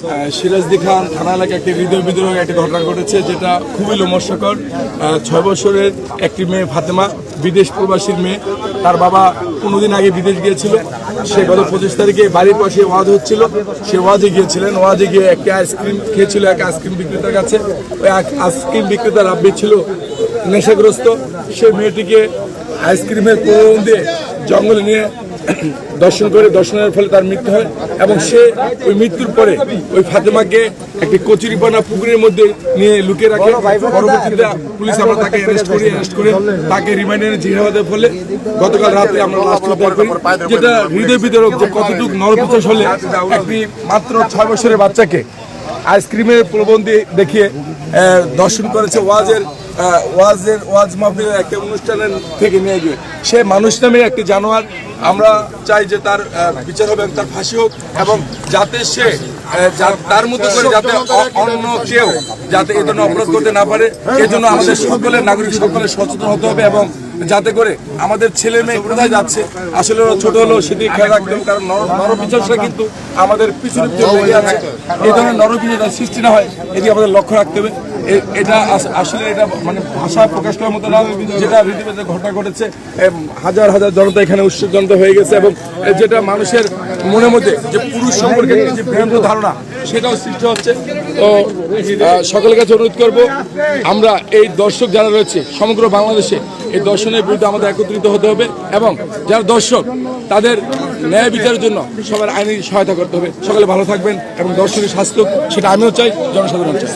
সিরাজদি খান থানা এলাকায় একটি হৃদয় বিদ্রোহ একটি ঘটনা ঘটেছে, যেটা খুবই লোমস্যকর ছয় বছরের একটি মেয়ে ফাতেমা, বিদেশ প্রবাসীর মেয়ে। তার বাবা কোনোদিন আগে বিদেশ গিয়েছিল। সে গত পঁচিশ তারিখে বাড়ির পাশে ওয়াজ হচ্ছিল। সে ওয়াজে গিয়েছিলেন। ওয়াজে গিয়ে একটি আইসক্রিম খেয়েছিল, এক আইসক্রিম বিক্রেতার কাছে। ওই এক আইসক্রিম বিক্রেতার আব্বি ছিল, নেশাগ্রস্ত। সে মেয়েটিকে আইসক্রিমের প্রলোভন দিয়ে জঙ্গলে নিয়ে দর্শন করে দর্শনের ফলে তার মৃত্যু হয় এবং সে ওই মৃত্যুর পরে ওই ফাতেমাকে একটি কচুরিপানা পুকুরের মধ্যে নিয়ে লুকিয়ে রাখে। পরবর্তীতে পুলিশ আমরা তাকে অ্যারেস্ট করি অ্যারেস্ট করে। তাকে রিমাইন্ডারে জিজ্ঞাসাবাদের ফলে গতকাল রাতে আমরা লাস্ট উদ্ধার করি যেটা হৃদয় বিতরক যে কতটুকু নরপিচাস হলে একটি মাত্র ছয় বছরের বাচ্চাকে আইসক্রিমের প্রবন্ধ দেখিয়ে দর্শন করেছে ওয়াজের ওয়াজের, ওয়াজ মাহফিলের একটা অনুষ্ঠানের থেকে নিয়ে গিয়ে। সে মানুষ নামের একটি জানোয়ার। আমরা চাই যে তার বিচার হবে তার ফাঁসি হোক এবং যাতে সে তার মতো করে যাতে অন্য কেউ যাতে এ ধরনের অপরাধ করতে না পারে। এজন্য আমাদের সকলের, নাগরিক সকলের সচেতন হতে হবে এবং যাতে করে আমাদের ছেলে মেয়ে কোথায় যাচ্ছে। আসলে ওরা ছোট হলেও সেটি খেয়াল হবে, কারণ নর- নরপিচাসরা কিন্তু আমাদের পিছনে আছে এই ধরনের নরপিচাস সৃষ্টি না হয় এটি আমাদের লক্ষ্য রাখতে হবে। এটা আসলে এটা মানে ভাষা প্রকাশ করার মতো না, যেটা রীতিমতো ঘটনা ঘটেছে হাজার হাজার জনতা এখানে জনতা হয়ে গেছে এবং যেটা মানুষের মনের মধ্যে যে পুরুষ সম্পর্কে যে ভ্রান্ত ধারণা, সেটাও সৃষ্টি হচ্ছে। তো সকলের কাছে অনুরোধ করব, আমরা এই দর্শক যারা রয়েছে, সমগ্র বাংলাদেশে এই দর্শনের বিরুদ্ধে আমাদের একত্রিত হতে হবে এবং যারা দর্শক, তাদের ন্যায় বিচারের জন্য সবার আইনি সহায়তা করতে হবে। সকলে ভালো থাকবেন এবং দর্শকের স্বাস্থ্য, সেটা আমিও চাই, জনসাধারণ চাই।